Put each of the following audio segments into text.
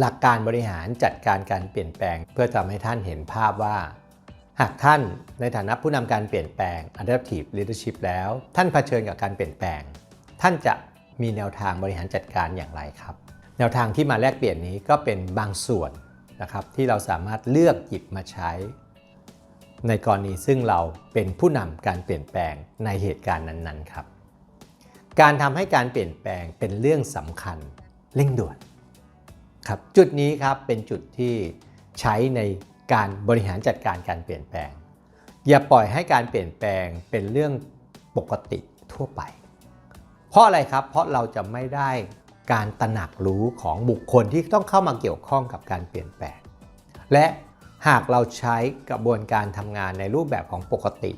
หลักการบริหารจัดการการเปลี่ยนแปลง เพื่อทำให้ท่านเห็นภาพว่า หากท่านในฐานะผู้นำการเปลี่ยนแปลง adaptive leadership แล้ว ท่านเผชิญกับการเปลี่ยนแปลง ท่านจะมีแนวทางบริหารจัดการอย่างไรครับ แนวทางที่มาแลกเปลี่ยนนี้ก็เป็นบางส่วนนะครับที่เราสามารถเลือกหยิบมาใช้ ในกรณีซึ่งเราเป็นผู้นำการเปลี่ยนแปลงในเหตุการณ์นั้นๆครับ การทำให้การเปลี่ยนแปลงเป็นเรื่องสำคัญเร่งด่วน ครับจุดนี้ครับเป็นจุดที่ใช้ในการบริหารจัดการการเปลี่ยนแปลง อย่าปล่อยให้การเปลี่ยนแปลงเป็นเรื่องปกติทั่วไป เพราะอะไรครับเพราะเราจะไม่ได้การตระหนักรู้ของบุคคลที่ต้องเข้ามาเกี่ยวข้องกับการเปลี่ยนแปลง และหากเราใช้กระบวนการทำงานในรูปแบบของปกติ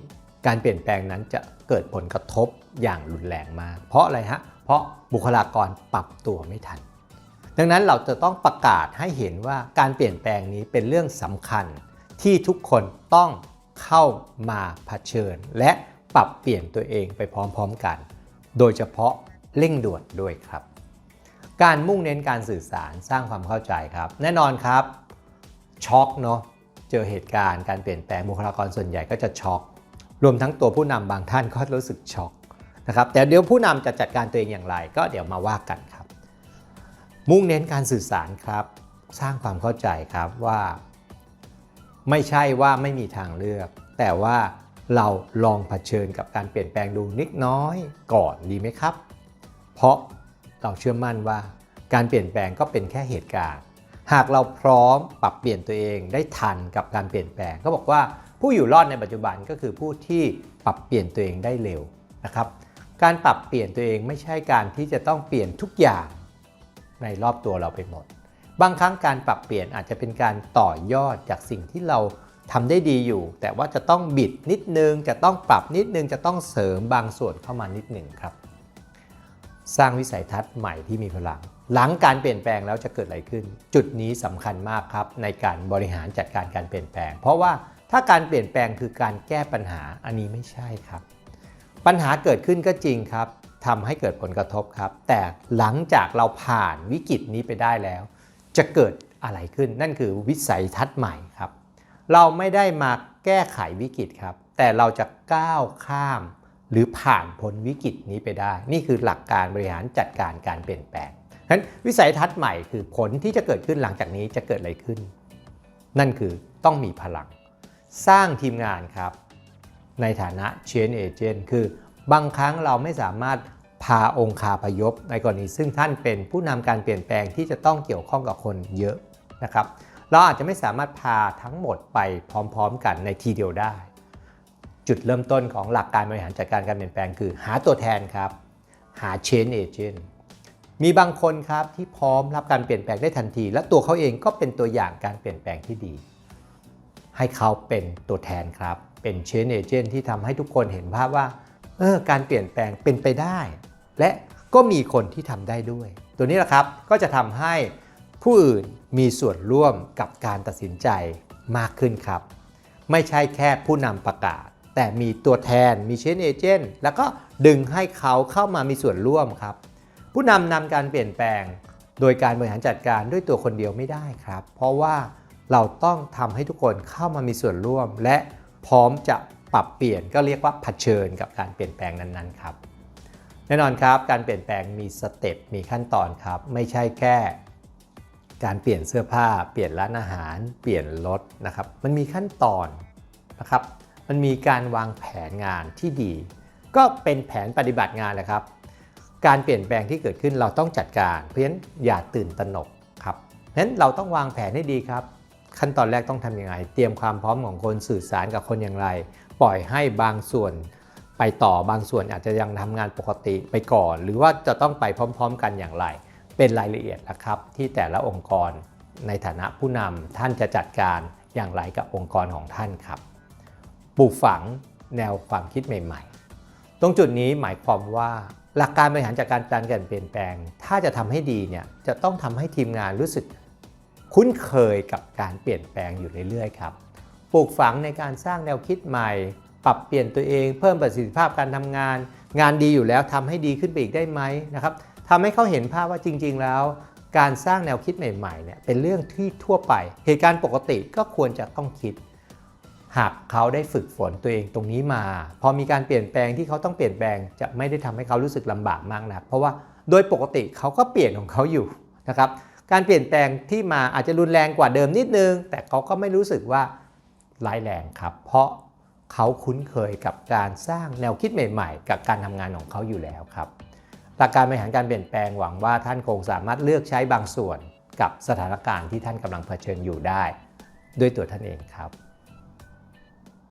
การเปลี่ยนแปลงนั้นจะเกิดผลกระทบอย่างรุนแรงมาก เพราะอะไรฮะเพราะบุคลากรปรับตัวไม่ทัน ดังนั้นเราจะต้องประกาศให้เห็นว่าการเปลี่ยนแปลงนี้เป็นเรื่องสำคัญ ที่ทุกคนต้องเข้ามาเผชิญ และปรับเปลี่ยนตัวเองไปพร้อมๆกัน โดยเฉพาะเร่งด่วนด้วยครับ การมุ่งเน้นการสื่อสารสร้างความเข้าใจครับ แน่นอนครับช็อกเนาะเจอเหตุการณ์การเปลี่ยนแปลงบุคลากรส่วนใหญ่ก็จะช็อก รวมทั้งตัวผู้นำบางท่านก็รู้สึกช็อกนะครับแต่เดี๋ยวผู้นำจะจัดการตัวเองอย่างไร ก็เดี๋ยวมาว่ากันครับ มุ่งเน้นการสื่อสารครับ สร้างความเข้าใจครับว่า ไม่ใช่ว่าไม่มีทางเลือก แต่ว่าเราลองเผชิญกับการเปลี่ยนแปลงดูนิดน้อยก่อนดีไหมครับ เพราะเราเชื่อมั่นว่าการเปลี่ยนแปลงก็เป็นแค่เหตุการณ์ หากเราพร้อมปรับเปลี่ยนตัวเองได้ทันกับการเปลี่ยนแปลงก็บอกว่าผู้อยู่รอดในปัจจุบันก็คือผู้ที่ปรับเปลี่ยนตัวเองได้เร็วนะครับ การปรับเปลี่ยนตัวเองไม่ใช่การที่จะต้องเปลี่ยนทุกอย่าง ในรอบตัวเราไปหมด บางครั้งการปรับเปลี่ยนอาจจะเป็นการต่อยอดจากสิ่งที่เราทำได้ดีอยู่ แต่ว่าจะต้องบิดนิดนึง จะต้องปรับนิดนึง จะต้องเสริมบางส่วนเข้ามานิดหนึ่งครับ สร้างวิสัยทัศน์ใหม่ที่มีพลัง หลังการเปลี่ยนแปลงแล้วจะเกิดอะไรขึ้น จุดนี้สำคัญมากครับในการบริหารจัดการการเปลี่ยนแปลง เพราะว่าถ้าการเปลี่ยนแปลงคือการแก้ปัญหาอันนี้ไม่ใช่ครับ ปัญหาเกิดขึ้นก็จริงครับ ทำให้เกิดผลกระทบครับ แต่หลังจากเราผ่านวิกฤตนี้ไปได้แล้ว จะเกิดอะไรขึ้นนั่นคือวิสัยทัศน์ใหม่ครับ เราไม่ได้มาแก้ไขวิกฤตครับ แต่เราจะก้าวข้าม หรือผ่านพ้นวิกฤตนี้ไปได้ นี่คือหลักการบริหารจัดการการเปลี่ยนแปลงฉะนั้นวิสัยทัศน์ใหม่คือผลที่จะเกิดขึ้นหลังจากนี้จะเกิดอะไรขึ้น นั่นคือต้องมีพลัง สร้างทีมงานครับ ในฐานะ Change Agent คือบางครั้งเราไม่สามารถ พาองค์คาพยพในกรณีซึ่งท่านเป็นผู้นำการเปลี่ยนแปลงที่จะต้องเกี่ยวข้องกับคนเยอะนะครับ เราอาจจะไม่สามารถพาทั้งหมดไปพร้อม ๆ กันในทีเดียวได้ จุดเริ่มต้นของหลักการบริหารจัดการการเปลี่ยนแปลงคือ หาตัวแทนครับ หา Change Agent มีบางคนครับที่พร้อมรับการเปลี่ยนแปลงได้ทันที และตัวเขาเองก็เป็นตัวอย่างการเปลี่ยนแปลงที่ดี ให้เขาเป็นตัวแทนครับ เป็น Change Agent ที่ทำให้ทุกคนเห็นภาพว่า เออการเปลี่ยนแปลงเป็นไปได้ และก็มีคนที่ทำได้ด้วย ตัวนี้แหละครับก็จะทำให้ผู้อื่นมีส่วนร่วมกับการตัดสินใจมากขึ้นครับ ไม่ใช่แค่ผู้นำประกาศ แต่มีตัวแทนมีเชนเอเจนต์แล้วก็ดึงให้เขาเข้ามามีส่วนร่วมครับ ผู้นำนำการเปลี่ยนแปลง โดยการบริหารจัดการด้วยตัวคนเดียวไม่ได้ครับ เพราะว่าเราต้องทำให้ทุกคนเข้ามามีส่วนร่วม และพร้อมจะ ปรับเปลี่ยนก็เรียกว่าเผชิญกับการเปลี่ยนแปลงนั้นๆครับ แน่นอนครับการเปลี่ยนแปลงมีสเต็ปมีขั้นตอนครับ ไม่ใช่แค่การเปลี่ยนเสื้อผ้า เปลี่ยนร้านอาหาร เปลี่ยนรถนะครับ มันมีขั้นตอนนะครับ มันมีการวางแผนงานที่ดี ก็เป็นแผนปฏิบัติงานแหละครับ การเปลี่ยนแปลงที่เกิดขึ้นเราต้องจัดการ เพราะฉะนั้นอย่าตื่นตระหนกครับเพราะฉะนั้นเราต้องวางแผนให้ดีครับ ขั้นตอนแรกต้องทำยังไง เตรียมความพร้อมของคนสื่อสารกับคนอย่างไร ปล่อยให้บางส่วนไปต่อบางส่วนอาจจะยังทำงานปกติไปก่อน หรือว่าจะต้องไปพร้อม ๆ กันอย่างไร เป็นรายละเอียดนะครับ ที่แต่ละองค์กรในฐานะผู้นำท่านจะจัดการอย่างไรกับองค์กรของท่านครับปลูกฝังแนวความคิดใหม่ ๆ ตรงจุดนี้หมายความว่าหลักการบริหารจัดการการเปลี่ยนแปลง ถ้าจะทำให้ดีเนี่ยจะต้องทำให้ทีมงานรู้สึกคุ้นเคยกับการเปลี่ยนแปลงอยู่เรื่อยๆครับ ปลูกฝังในการสร้างแนวคิดใหม่ ปรับเปลี่ยนตัวเอง เพิ่มประสิทธิภาพการทำงาน งานดีอยู่แล้วทำให้ดีขึ้นไปอีกได้ไหมนะครับทำให้เขาเห็นภาพว่าจริง ๆ แล้ว การสร้างแนวคิดใหม่ๆเนี่ยเป็นเรื่องที่ทั่วไป เหตุการณ์ปกติก็ควรจะต้องคิด หากเขาได้ฝึกฝนตัวเองตรงนี้มา พอมีการเปลี่ยนแปลงที่เขาต้องเปลี่ยนแปลง จะไม่ได้ทำให้เขารู้สึกลำบากมากนักเพราะว่าโดยปกติเขาก็เปลี่ยนของเขาอยู่นะครับการเปลี่ยนแปลงที่มาอาจจะรุนแรงกว่าเดิมนิดนึง แต่เขาก็ไม่รู้สึกว่า ร้ายแรงครับ เพราะเขาคุ้นเคยกับการสร้างแนวคิดใหม่ๆ กับการทำงานของเขาอยู่แล้วครับหลักการบริหารการเปลี่ยนแปลงหวังว่าท่านคงสามารถเลือกใช้บางส่วนกับสถานการณ์ที่ท่านกำลังเผชิญอยู่ได้ ด้วยตัวท่านเองครับ